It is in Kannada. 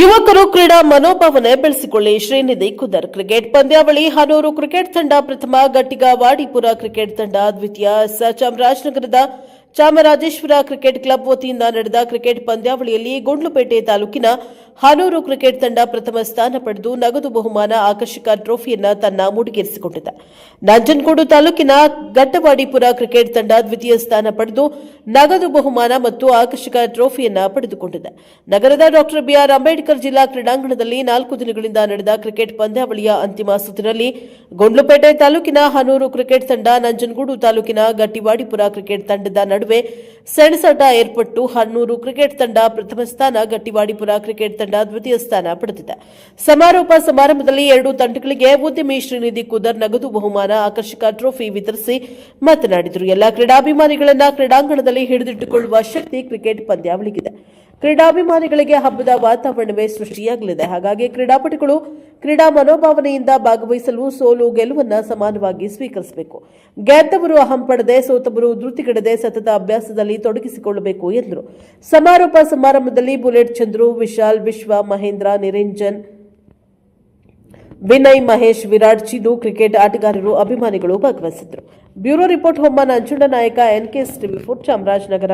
ಯುವಕರು ಕ್ರೀಡಾ ಮನೋಭಾವನೆ ಬೆಳೆಸಿಕೊಳ್ಳಿ. ಶ್ರೀನಿಧಿ ಕುದರ್ ಕ್ರಿಕೆಟ್ ಪಂದ್ಯಾವಳಿ, ಹನೂರು ಕ್ರಿಕೆಟ್ ತಂಡ ಪ್ರಥಮ, ಗಟ್ಟಿಗ ವಾಡಿಪುರ ಕ್ರಿಕೆಟ್ ತಂಡ ದ್ವಿತೀಯ ಸಚಾಮರಾಜನಗರದ ಚಾಮರಾಜನಗರದ ಚಾಮರಾಜೇಶ್ವರ ಕ್ರಿಕೆಟ್ ಕ್ಲಬ್ ವತಿಯಿಂದ ನಡೆದ ಕ್ರಿಕೆಟ್ ಪಂದ್ಯಾವಳಿಯಲ್ಲಿ ಗುಂಡ್ಲುಪೇಟೆ ತಾಲೂಕಿನ ಹನೂರು ಕ್ರಿಕೆಟ್ ತಂಡ ಪ್ರಥಮ ಸ್ಥಾನ ಪಡೆದು ನಗದು ಬಹುಮಾನ ಆಕರ್ಷಕ ಟ್ರೋಫಿಯನ್ನ ತನ್ನ ಮುಡಿಗೇರಿಸಿಕೊಂಡಿದೆ. ನಂಜನಗೂಡು ತಾಲೂಕಿನ ಗಟ್ಟವಾಡಿಪುರ ಕ್ರಿಕೆಟ್ ತಂಡ ದ್ವಿತೀಯ ಸ್ಥಾನ ಪಡೆದು ನಗದು ಬಹುಮಾನ ಮತ್ತು ಆಕರ್ಷಕ ಟ್ರೋಫಿಯನ್ನ ಪಡೆದುಕೊಂಡಿದೆ. ನಗರದ ಡಾಕ್ಟರ್ ಬಿಆರ್ ಅಂಬೇಡ್ಕರ್ ಜಿಲ್ಲಾ ಕ್ರೀಡಾಂಗಣದಲ್ಲಿ ನಾಲ್ಕು ದಿನಗಳಿಂದ ನಡೆದ ಕ್ರಿಕೆಟ್ ಪಂದ್ಯಾವಳಿಯ ಅಂತಿಮ ಸುತ್ತಿನಲ್ಲಿ ಗುಂಡ್ಲುಪೇಟೆ ತಾಲೂಕಿನ ಹನೂರು ಕ್ರಿಕೆಟ್ ತಂಡ ನಂಜನಗೂಡು ತಾಲೂಕಿನ ಗಟ್ಟಿವಾಡಿಪುರ ಕ್ರಿಕೆಟ್ ತಂಡದ ನಡುವೆ ಸೆಣಸಾಟ ಏರ್ಪಟ್ಟು ಹನ್ನೂರು ಕ್ರಿಕೆಟ್ ತಂಡ ಪ್ರಥಮ ಸ್ಥಾನ, ಗಟ್ಟಿವಾಡಿಪುರ ಕ್ರಿಕೆಟ್ ತಂಡ ದ್ವಿತೀಯ ಸ್ಥಾನ ಪಡೆದಿದೆ. ಸಮಾರೋಪ ಸಮಾರಂಭದಲ್ಲಿ ಎರಡೂ ತಂಡಗಳಿಗೆ ಉದ್ಯಮಿ ಶ್ರೀನಿಧಿ ಕುದರ್ ನಗದು ಬಹುಮಾನ, ಆಕರ್ಷಕ ಟ್ರೋಫಿ ವಿತರಿಸಿ ಮಾತನಾಡಿದರು. ಎಲ್ಲ ಕ್ರೀಡಾಭಿಮಾನಿಗಳನ್ನ ಕ್ರೀಡಾಂಗಣದಲ್ಲಿ ಹಿಡಿದಿಟ್ಟುಕೊಳ್ಳುವ ಶಕ್ತಿ ಕ್ರಿಕೆಟ್ ಪಂದ್ಯಾವಳಿಗಿದೆ. ಕ್ರೀಡಾಭಿಮಾನಿಗಳಿಗೆ ಹಬ್ಬದ ವಾತಾವರಣವೇ ಸೃಷ್ಟಿಯಾಗಲಿದೆ. ಹಾಗಾಗಿ ಕ್ರೀಡಾಪಟುಗಳು ಕ್ರೀಡಾ ಮನೋಭಾವನೆಯಿಂದ ಭಾಗವಹಿಸಲು ಸೋಲು ಗೆಲುವನ್ನು ಸಮಾನವಾಗಿ ಸ್ವೀಕರಿಸಬೇಕು. ಗೆದ್ದವರು ಅಹಂ ಪಡದೆ, ಸೋತವರು ಧೃತಿಗೆಡದೆ ಸತತ ಅಭ್ಯಾಸದಲ್ಲಿ ತೊಡಗಿಸಿಕೊಳ್ಳಬೇಕು ಎಂದರು. ಸಮಾರೋಪ ಸಮಾರಂಭದಲ್ಲಿ ಬುಲೆಟ್ ಚಂದ್ರು, ವಿಶಾಲ್, ವಿಶ್ವ, ಮಹೇಂದ್ರ, ನಿರಂಜನ್, ವಿನಯ್, ಮಹೇಶ್, ವಿರಾಟ್ ಚಿದು ಕ್ರಿಕೆಟ್ ಆಟಗಾರರು ಅಭಿಮಾನಿಗಳು ಭಾಗವಹಿಸಿದರು ಬ್ಯೂರೋ ರಿಪೋರ್ಟ್ ಹೊಮ್ಮ ನಂಜುಂಡ ನಾಯಕ, ಎನ್ಕೆಎಸ್ ಟಿವಿ ಫೋರ್ ಚಾಮರಾಜನಗರ.